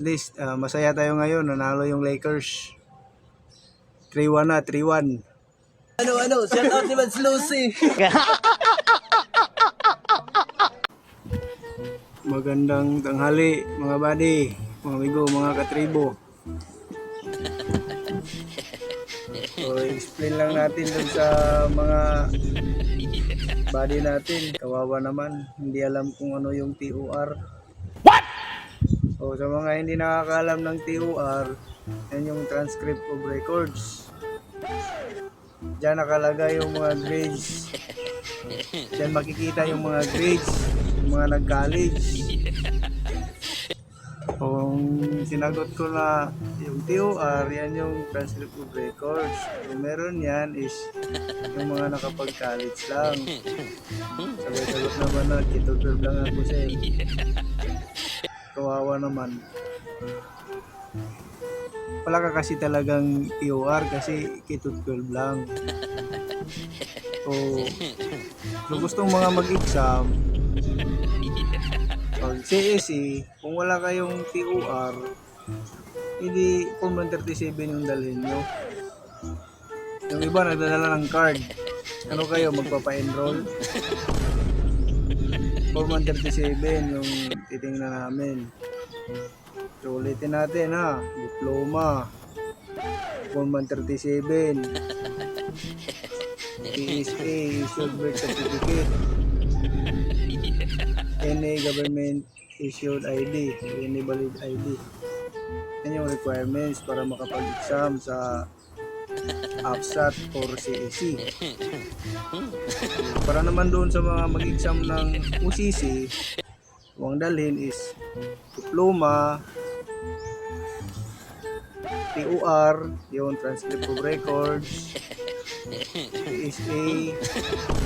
At least, ah, masaya tayo ngayon. Nanalo yung Lakers. 3-1 na, 3-1. Ano, ano, shout out ni Mads Lucy. Magandang tanghali, mga buddy, mga amigo, mga katribo. So, explain lang natin dun sa mga buddy natin. Kawawa naman, hindi alam kung ano yung TOR. What? So, sa mga hindi nakakaalam ng TOR, yan yung transcript of records. Diyan nakalagay yung mga grades. Diyan makikita yung mga grades, yung mga nag-college. Kung sinagot ko na yung TOR, yan yung transcript of records. Kung meron yan is yung mga nakapag-college lang. Sabay-sagot naman na, 12 lang ako eh. Kawawa naman. Wala ka kasi talagang TOR kasi kito 12 lang. So, kung gustong mga mag-exam, pag CSE, kung wala kayong TOR, hindi Form 137 yung dalhin nyo. Yung iba nagdadala ng card. Ano kayo, magpapa-enroll? Form 137 yung titingnan namin. So, ulitin natin ha. Diploma. Form 137. PSA, issued birth certificate. NA government issued ID, NA valid ID. Yan yung requirements para makapag-exam sa APSAT or CEC. Para naman doon sa mga mag-exam ng UCC, ang dalhin is diploma, TOR, yung transcript of records, PSA,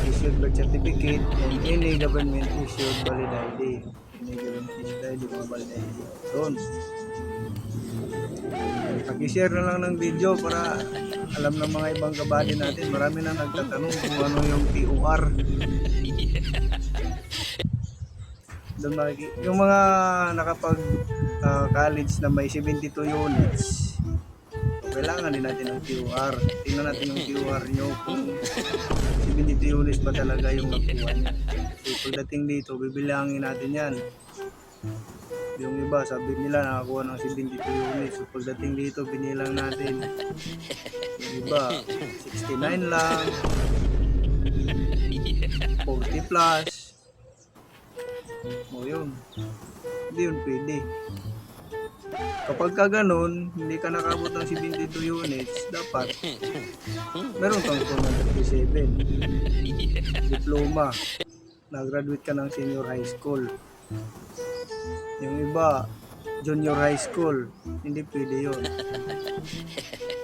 issued birth certificate, and any government issued valid ID. Any government issued ID, mga valid ID. Doon. Pag-share na lang ng video para alam ng mga ibang kabady natin. Marami na nagtatanong kung ano yung TOR. Doon makiki- yung mga nakapag ah, college na may 72 units, kailangan din natin ng TOR. Tingnan natin yung TOR nyo kung 72 units ba talaga yung nakuha niya. So, pagdating dito, bibilangin natin yan. Yung iba, sabi nila nakakuha ng 72 units. So, pagdating dito, binilang natin. Yung iba, 69 lang. 40 plus. O yun. Hindi yun pwede. Kapag ka ganun, hindi ka nakabot ng 72 units, dapat meron kang 237. Diploma. Nag-graduate ka ng senior high school. Yung iba, junior high school. Hindi pwede yun.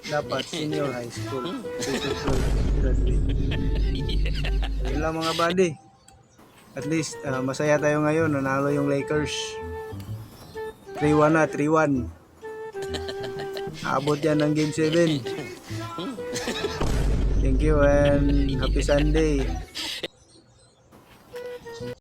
Dapat senior high school. K-12 graduate. Ayun lang mga buddy. At least, ah, masaya tayo ngayon. Nanalo yung Lakers. 3-1 na, 3-1. Abot yan ng Game 7. Thank you and happy Sunday.